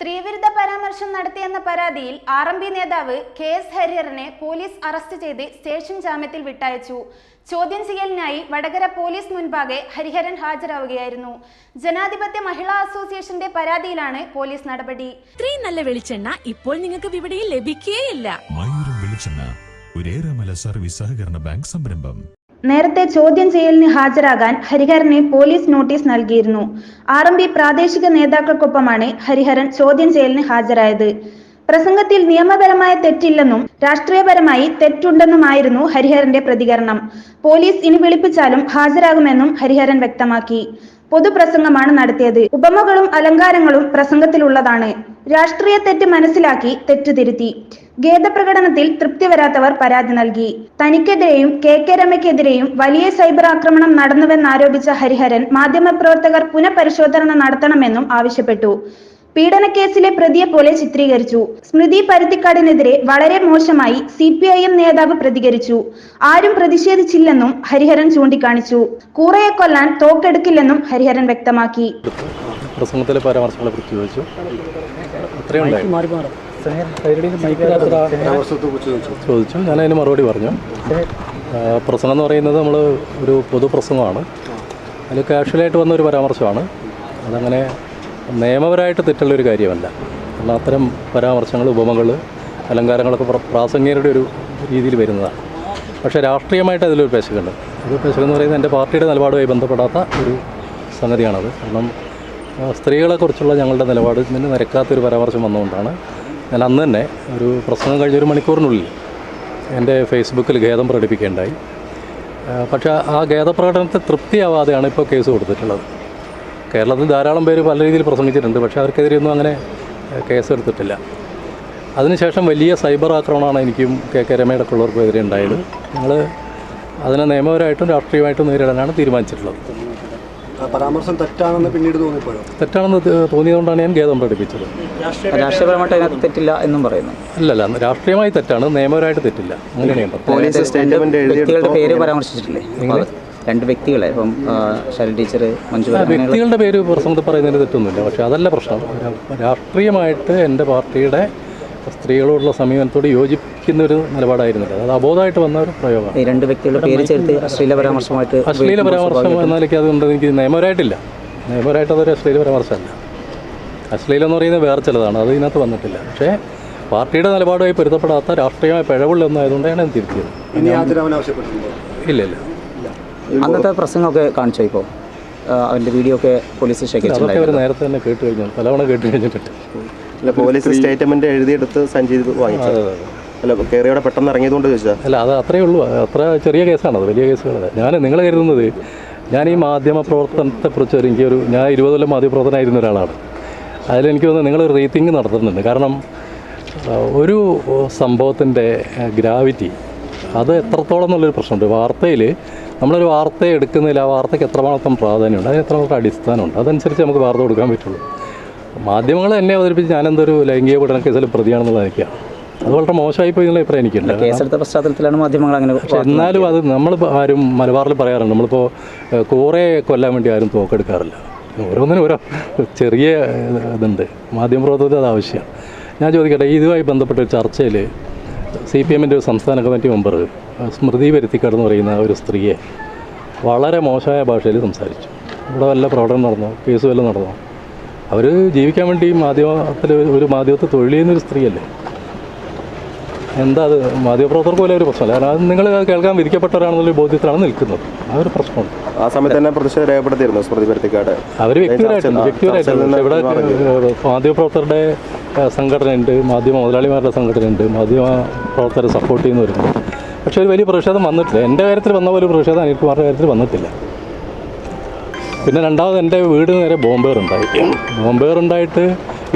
സ്ത്രീവിരുദ്ധ പരാമർശം നടത്തിയെന്ന പരാതിയിൽ ആർ എം പി നേതാവ് കെ എസ് ഹരിഹരനെ പോലീസ് അറസ്റ്റ് ചെയ്ത് സ്റ്റേഷൻ ജാമ്യത്തിൽ വിട്ടയച്ചു. ചോദ്യം ചെയ്യലിനായി വടകര പോലീസ് മുൻപാകെ ഹരിഹരൻ ഹാജരാവുകയായിരുന്നു. ജനാധിപത്യ മഹിളാ അസോസിയേഷന്റെ പരാതിയിലാണ് പോലീസ് നടപടി. ഇത്രയും നല്ല വെളിച്ചെണ്ണ ഇപ്പോൾ നിങ്ങൾക്ക് വിപണിയിൽ ലഭിക്കുകയില്ല മയൂരം വെളിച്ചെണ്ണ ഒരേറെമല സർവീസ് സഹകരണ ബാങ്ക് സംരംഭം. നേരത്തെ ചോദ്യം ചെയ്യലിന് ഹാജരാകാൻ ഹരിഹരന് പോലീസ് നോട്ടീസ് നൽകിയിരുന്നു. ആർ എം പി പ്രാദേശിക നേതാക്കൾക്കൊപ്പമാണ് ഹരിഹരൻ ചോദ്യം ചെയ്യലിന് ഹാജരായത്. പ്രസംഗത്തിൽ നിയമപരമായ തെറ്റില്ലെന്നും രാഷ്ട്രീയപരമായി തെറ്റുണ്ടെന്നുമായിരുന്നു ഹരിഹരന്റെ പ്രതികരണം. പോലീസ് ഇനി വിളിപ്പിച്ചാലും ഹാജരാകുമെന്നും ഹരിഹരൻ വ്യക്തമാക്കി. പൊതുപ്രസംഗമാണ് നടത്തിയത്. ഉപമകളും അലങ്കാരങ്ങളും പ്രസംഗത്തിലുള്ളതാണ്. രാഷ്ട്രീയ തെറ്റ് മനസ്സിലാക്കി തെറ്റുതിരുത്തി. ഖേദപ്രകടനത്തിൽ തൃപ്തി വരാത്തവർ പരാതി നൽകി. തനിക്കെതിരെയും കെ കെ രമയ്ക്കെതിരെയും വലിയ സൈബർ ആക്രമണം നടന്നുവെന്നാരോപിച്ച ഹരിഹരൻ മാധ്യമപ്രവർത്തകർ പുനഃപരിശോധന നടത്തണമെന്നും ആവശ്യപ്പെട്ടു. പീഡനക്കേസിലെ പ്രതിയെ പോലെ ചിത്രീകരിച്ചു. സ്മൃതി പരുത്തിക്കാടിനെതിരെ വളരെ മോശമായി സി പി ഐ എം നേതാവ് പ്രതികരിച്ചു. ആരും പ്രതിഷേധിച്ചില്ലെന്നും ഹരിഹരൻ ചൂണ്ടിക്കാണിച്ചു. കൂറയെ കൊല്ലാൻ തോക്കെടുക്കില്ലെന്നും ഹരിഹരൻ വ്യക്തമാക്കി. പ്രസംഗത്തിലെ പരാമർശങ്ങളെ കുറിച്ച് ചോദിച്ചു. ഞാൻ അതിന് മറുപടി പറഞ്ഞു. പ്രശ്നം പ്രസംഗം എന്ന് പറയുന്നത് നമ്മൾ ഒരു പൊതുപ്രസംഗമാണ് അതിൽ കാഷ്വലായിട്ട് വന്ന ഒരു പരാമർശമാണ്. അതങ്ങനെ നിയമപരമായിട്ട് തെറ്റുള്ളൊരു കാര്യമല്ല. കാരണം അത്തരം പരാമർശങ്ങൾ ഉപമകൾ അലങ്കാരങ്ങളൊക്കെ പ്ര- പ്രാസംഗികരുടെ ഒരു രീതിയിൽ വരുന്നതാണ്. പക്ഷേ രാഷ്ട്രീയമായിട്ട് അതിലൊരു പേശകുണ്ട്. ഒരു പേശകെന്ന് പറയുന്നത് എന്റെ പാർട്ടിയുടെ നിലപാടുമായി ബന്ധപ്പെടാത്ത ഒരു സംഗതിയാണത്. കാരണം സ്ത്രീകളെക്കുറിച്ചുള്ള ഞങ്ങളുടെ നിലപാട് ഇതിന് നിരക്കാത്തൊരു പരാമർശം വന്നുകൊണ്ടാണ്. ഞാൻ അന്ന് തന്നെ ഒരു പ്രസംഗം കഴിഞ്ഞ ഒരു മണിക്കൂറിനുള്ളിൽ എന്റെ ഫേസ്ബുക്കിൽ ഖേദം പ്രകടിപ്പിക്കേണ്ടായി പക്ഷേ ആ ഖേദപ്രകടനത്തെ തൃപ്തിയാവാതെയാണ് ഇപ്പോൾ കേസ് കൊടുത്തിട്ടുള്ളത്. കേരളത്തിൽ ധാരാളം പേര് പല രീതിയിൽ പ്രസംഗിച്ചിട്ടുണ്ട് പക്ഷേ അവർക്കെതിരെയൊന്നും അങ്ങനെ കേസ് എടുത്തിട്ടില്ല. അതിനുശേഷം വലിയ സൈബർ ആക്രമണമാണ് എനിക്കും കെ കെ രമയടക്കമുള്ളവർക്കും എതിരെ ഉണ്ടായത്. ഞങ്ങൾ അതിനെ നിയമപരമായിട്ടും രാഷ്ട്രീയമായിട്ടും നേരിടാനാണ് തീരുമാനിച്ചിട്ടുള്ളത്. പരാമർശം തെറ്റാണെന്ന് പിന്നീട് തോന്നിപ്പോയോ? തെറ്റാണെന്ന് തോന്നിയതുകൊണ്ടാണ് ഞാൻ ഖേദം പ്രകടിപ്പിച്ചത്. രാഷ്ട്രീയപരമായിട്ട് അതിനകത്ത് തെറ്റില്ല എന്നും പറയുന്നു. അല്ലല്ല രാഷ്ട്രീയമായി തെറ്റാണ് നിയമപരമായിട്ട് തെറ്റില്ല. അങ്ങനെയാണ്. പേര് പരാമർശിച്ചിട്ടില്ലേ? രണ്ട് വ്യക്തികളെ ഇപ്പം ആ, ടീച്ചർ മഞ്ജു വ്യക്തികളുടെ പേര് പ്രസംഗത്തിൽ പറയുന്നതിന് തെറ്റൊന്നുമില്ല. പക്ഷേ അതല്ല പ്രശ്നം. രാഷ്ട്രീയമായിട്ട് എന്റെ പാർട്ടിയുടെ സ്ത്രീകളോടുള്ള സമീപനത്തോട് യോജിക്കുന്ന ഒരു നിലപാടായിരുന്നില്ല. അത് അബോധമായിട്ട് വന്ന ഒരു പ്രയോഗമാണ്. ഈ രണ്ട് വ്യക്തികളുടെ പേര് ചേർത്ത് അശ്ലീല പരാമർശമായിട്ട് അശ്ലീല പരാമർശം എന്നാലേക്ക് അതുകൊണ്ട് എനിക്ക് നിയമപരമായിട്ടില്ല. നിയമപരമായിട്ട് അതൊരു അശ്ലീല പരാമർശമല്ല. അശ്ലീലം എന്ന് പറയുന്നത് വേറെ ചിലതാണ്. അത് ഇതിനകത്ത് വന്നിട്ടില്ല. പക്ഷേ പാർട്ടിയുടെ നിലപാടുമായി പൊരുത്തപ്പെടാത്ത രാഷ്ട്രീയമായ പിഴവുള്ള ഒന്നായതുകൊണ്ടാണ് ഞാൻ തിരുത്തിയത്. ഇല്ല ഇല്ല. അന്നത്തെ പ്രസംഗമൊക്കെ കാണിച്ചോ ഇപ്പോൾ? അവന്റെ വീഡിയോ ഒക്കെ പോലീസ് അതൊക്കെ ശേഖരിച്ചിട്ടുണ്ടായിരുന്നു. അവർ നേരത്തെ തന്നെ കേട്ട് കഴിഞ്ഞു. പലവണ കേട്ട് കഴിഞ്ഞിട്ടുണ്ട്. അല്ല പോലീസ് സ്റ്റേറ്റ്മെന്റ് എഴുതിയെടുത്ത് സഞ്ജീത് വാങ്ങിച്ചത്. അല്ല കയറിയോടെ പെട്ടെന്ന് ഇറങ്ങിയതുകൊണ്ട് ചോദിച്ചാൽ അല്ല അത് അത്രയേ ഉള്ളൂ. അത്ര ചെറിയ കേസാണത് വലിയ കേസുകളല്ല ഞാൻ നിങ്ങൾ കരുതുന്നത് ഞാൻ ഈ മാധ്യമ പ്രവർത്തനത്തെക്കുറിച്ച് ഒരു എനിക്കൊരു ഞാൻ ഇരുപത് കൊല്ലം മാധ്യമപ്രവർത്തനമായിരുന്ന ഒരാളാണ്. അതിലെനിക്ക് തോന്നുന്നു നിങ്ങൾ റീത്തിങ് നടത്തുന്നുണ്ട്. കാരണം ഒരു സംഭവത്തിന്റെ ഗ്രാവിറ്റി അത് എത്രത്തോളം എന്നുള്ളൊരു പ്രശ്നമുണ്ട്. വാർത്തയിൽ നമ്മളൊരു വാർത്ത എടുക്കുന്നതിൽ ആ വാർത്തയ്ക്ക് എത്രമാത്രം പ്രാധാന്യമുണ്ട്? അതിന് എത്രമാത്രം അടിസ്ഥാനമുണ്ട്? അതനുസരിച്ച് നമുക്ക് വാർത്ത കൊടുക്കാൻ പറ്റുള്ളൂ. മാധ്യമങ്ങൾ എന്നെ അവതരിപ്പിച്ച് ഞാനെന്തൊരു ലൈംഗിക പീഡന കേസിൽ പ്രതിയാണെന്നുള്ളതായിരിക്കാം. എനിക്കാണ് അത് വളരെ മോശമായി പോയി എന്നുള്ള അഭിപ്രായം എനിക്കുണ്ട് കേസെടുത്ത പശ്ചാത്തലത്തിലാണ് മാധ്യമങ്ങൾ അങ്ങനെ എന്നാലും അത് നമ്മൾ ആരും മലബാറിൽ പറയാറുണ്ട്. നമ്മളിപ്പോൾ കൂറയെ കൊല്ലാൻ വേണ്ടി ആരും തോക്കെടുക്കാറില്ല ഓരോന്നിനും ഓരോ ചെറിയ ഇതുണ്ട്. മാധ്യമപ്രവർത്തനത്തിൽ അത് ആവശ്യമാണ്. ഞാൻ ചോദിക്കട്ടെ ഇതുമായി ബന്ധപ്പെട്ട ഒരു ചർച്ചയിൽ സി പി എമ്മിന്റെ ഒരു സംസ്ഥാന കമ്മിറ്റി മെമ്പർ സ്മൃതി വരുത്തിക്കാട് എന്ന് പറയുന്ന ഒരു സ്ത്രീയെ വളരെ മോശമായ ഭാഷയിൽ സംസാരിച്ചു. ഇവിടെ വല്ല പ്രവർത്തനം നടന്നോ? കേസ് വല്ലതും നടന്നോ? അവർ ജീവിക്കാൻ വേണ്ടി മാധ്യമത്തിൽ ഒരു മാധ്യമത്തെ തൊഴിൽ ചെയ്യുന്നൊരു സ്ത്രീയല്ലേ? എന്താ അത്? മാധ്യമപ്രവർത്തകർക്ക് പോലെ ഒരു പ്രശ്നമല്ല. കാരണം അത് നിങ്ങൾ കേൾക്കാൻ വിധിക്കപ്പെട്ടവരാണെന്നുള്ള ബോധ്യത്തിലാണ് നിൽക്കുന്നത്. ആ ഒരു പ്രശ്നമുണ്ട്. ആ സമയത്ത് തന്നെ പ്രതിഷേധം രേഖപ്പെടുത്തിയിരുന്നു സ്മൃതി പരുത്തിക്കാട്? അവർ വ്യക്തിപരമായിട്ടുണ്ട്. വ്യക്തിപരമായിട്ടുണ്ട്. ഇവിടെ മാധ്യമപ്രവർത്തകരുടെ സംഘടനയുണ്ട്. മാധ്യമ മുതലാളിമാരുടെ സംഘടനയുണ്ട്. മാധ്യമ പ്രവർത്തകരെ സപ്പോർട്ട് ചെയ്യുന്നവരുണ്ട്. പക്ഷേ ഒരു വലിയ പ്രതിഷേധം വന്നിട്ടില്ല. എന്റെ കാര്യത്തിൽ വന്ന പോലെ പ്രതിഷേധം പ്രതിഷേധം അനിൽകുമാറിന്റെ കാര്യത്തിൽ വന്നിട്ടില്ല. പിന്നെ രണ്ടാമത് എന്റെ വീട് നേരെ ബോംബേർ ഉണ്ടായി ബോംബേർ ഉണ്ടായിട്ട്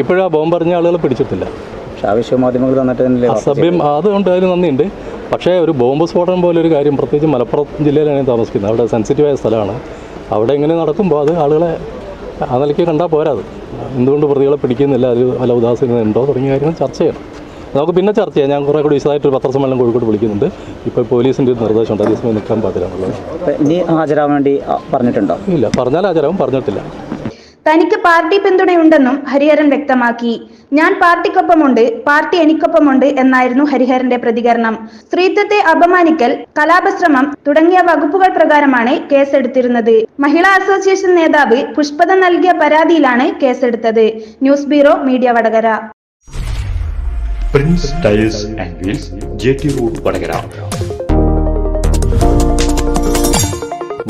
ഇപ്പോഴും ആ ബോംബെറിഞ്ഞ ആളുകൾ പിടിച്ചിട്ടില്ല. പക്ഷേ ആവശ്യ മാധ്യമങ്ങൾ തന്നിട്ട് അസഭ്യം അതുകൊണ്ട് അതിന് നന്ദിയുണ്ട്. പക്ഷേ ഒരു ബോംബ് സ്ഫോടനം പോലെ ഒരു കാര്യം പ്രത്യേകിച്ച് മലപ്പുറം ജില്ലയിലാണ് ഞാൻ താമസിക്കുന്നത്. അവിടെ സെൻസിറ്റീവായ സ്ഥലമാണ്. അവിടെ ഇങ്ങനെ നടക്കുമ്പോൾ അത് ആളുകളെ ആ നിലയ്ക്ക് കണ്ടാൽ പോരാത് എന്തുകൊണ്ട് പ്രതികളെ പിടിക്കുന്നില്ല? അതിൽ വല്ല ഉദാസീനത ഉണ്ടോ തുടങ്ങിയ കാര്യങ്ങൾ ചർച്ച ചെയ്യണം. നമുക്ക് പിന്നെ ചർച്ച ചെയ്യാം. ഞാൻ കുറേ കൂടി വിശദമായിട്ട് ഒരു പത്രസമ്മേളനം കോഴിക്കോട് വിളിക്കുന്നുണ്ട്. ഇപ്പോൾ പോലീസിന്റെ ഒരു നിർദ്ദേശമുണ്ട് അതേസമയം നിൽക്കാൻ പാടില്ല നീ ഇനി ഹാജരാവാൻ വേണ്ടി പറഞ്ഞിട്ടുണ്ടോ? ഇല്ല. പറഞ്ഞാൽ ഹാജരാവും. പറഞ്ഞിട്ടില്ല. തനിക്ക് പാർട്ടി പിന്തുണയുണ്ടെന്നും ഹരിഹരൻ വ്യക്തമാക്കി. ഞാൻ പാർട്ടിക്കൊപ്പമുണ്ട്. പാർട്ടി എനിക്കൊപ്പമുണ്ട് എന്നായിരുന്നു ഹരിഹരന്റെ പ്രതികരണം. സ്ത്രീത്വത്തെ അപമാനിക്കൽ കലാപശ്രമം തുടങ്ങിയ വകുപ്പുകൾ പ്രകാരമാണ് കേസെടുത്തിരുന്നത്. മഹിളാ അസോസിയേഷൻ നേതാവ് പുഷ്പത നൽകിയ പരാതിയിലാണ് കേസെടുത്തത്. News bureau media Vadakara. Prince Tyres and Wheels J T road Vadakara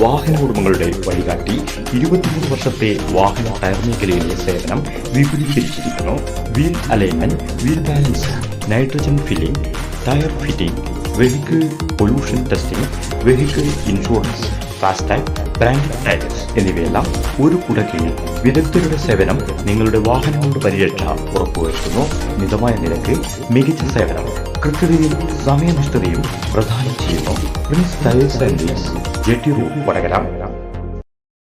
വാഹന ഉടമകളുടെ വഴികാട്ടി ഇരുപത്തിമൂന്ന് വർഷത്തെ വാഹന ടയർ മേഖലയിലെ സേവനം വിപുലീകരിച്ചിരിക്കുന്നു. Wheel alignment wheel balance nitrogen filling tyre fitting vehicle pollution testing vehicle insurance FASTag brand tyres എന്നിവയെല്ലാം ഒരു കുടക്കീഴിൽ വിദഗ്ധരുടെ സേവനം നിങ്ങളുടെ വാഹനങ്ങളുടെ പരിരക്ഷ ഉറപ്പുവരുത്തുന്നു. മിതമായ നിരക്ക് മികച്ച സേവനം കൃത്യതയും സമയനിഷ്ഠതയും പ്രദാനം ചെയ്യുന്നു. പ്രിൻസ് ടയർസ് ആൻഡ് ജെട്ടി റൂം വടകര.